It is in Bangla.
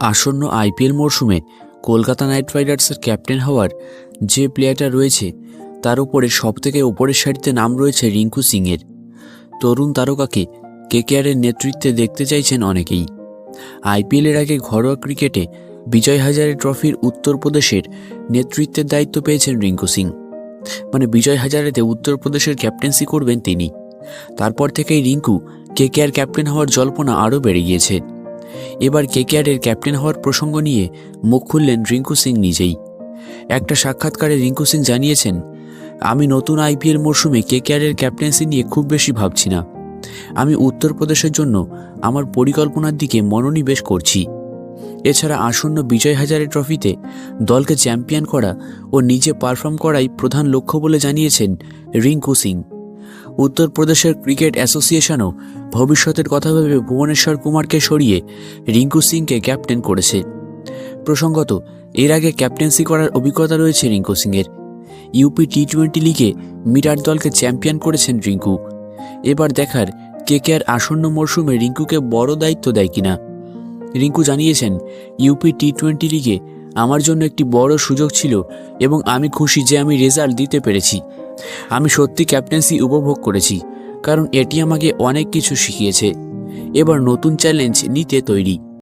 আসন্ন আইপিএল মরশুমে কলকাতা নাইট রাইডার্সের ক্যাপ্টেন হওয়ার যে প্লেয়ারটা রয়েছে, তার উপরে সবথেকে ওপরের সারিতে নাম রয়েছে রিঙ্কু সিংয়ের। তরুণ তারকাকে কেকেআরের নেতৃত্বে দেখতে চাইছেন অনেকেই। আইপিএলের আগে ঘরোয়া ক্রিকেটে বিজয় হাজারে ট্রফির উত্তরপ্রদেশের নেতৃত্বের দায়িত্ব পেয়েছেন রিঙ্কু সিং। মানে বিজয় হাজারেতে উত্তরপ্রদেশের ক্যাপ্টেন্সি করবেন তিনি। তারপর থেকেই রিঙ্কু কেকেআর ক্যাপ্টেন হওয়ার জল্পনা আরও বেড়ে গিয়েছে। এবার কেকেআরের ক্যাপ্টেন হওয়ার প্রসঙ্গ নিয়ে মুখ খুললেন রিঙ্কু সিং নিজেই। একটা সাক্ষাৎকারে রিঙ্কু সিং জানিয়েছেন, আমি নতুন আইপিএল মরশুমে কেকেআরের ক্যাপ্টেন্সি নিয়ে খুব বেশি ভাবছি না। আমি উত্তরপ্রদেশের জন্য আমার পরিকল্পনার দিকে মনোনিবেশ করছি। এছাড়া আসন্ন বিজয় হাজারে ট্রফিতে দলকে চ্যাম্পিয়ন করা ও নিজে পারফর্ম করাই প্রধান লক্ষ্য বলে জানিয়েছেন রিঙ্কু সিং। উত্তরপ্রদেশের ক্রিকেট অ্যাসোসিয়েশনও ভবিষ্যতের কথা ভেবে ভুবনেশ্বর কুমারকে সরিয়ে রিঙ্কু সিংকে ক্যাপ্টেন করেছে। প্রসঙ্গত, এর আগে ক্যাপ্টেন্সি করার অভিজ্ঞতা রয়েছে রিঙ্কু সিংয়ের। ইউপি টি টোয়েন্টি লিগে মিরাট দলকে চ্যাম্পিয়ন করেছেন রিঙ্কু। এবার দেখার কেকেআর আসন্ন মরশুমে রিঙ্কুকে বড় দায়িত্ব দেয় কিনা। রিঙ্কু জানিয়েছেন, ইউপি টি টোয়েন্টি লিগে আমার জন্য একটি বড় সুযোগ ছিল এবং আমি খুশি যে আমি রেজাল্ট দিতে পেরেছি। আমি সত্যি ক্যাপ্টেন্সি উপভোগ করেছি, কারণ এটি আমাকে অনেক কিছু শিখিয়েছে। এবার নতুন চ্যালেঞ্জ নিতে তৈরি।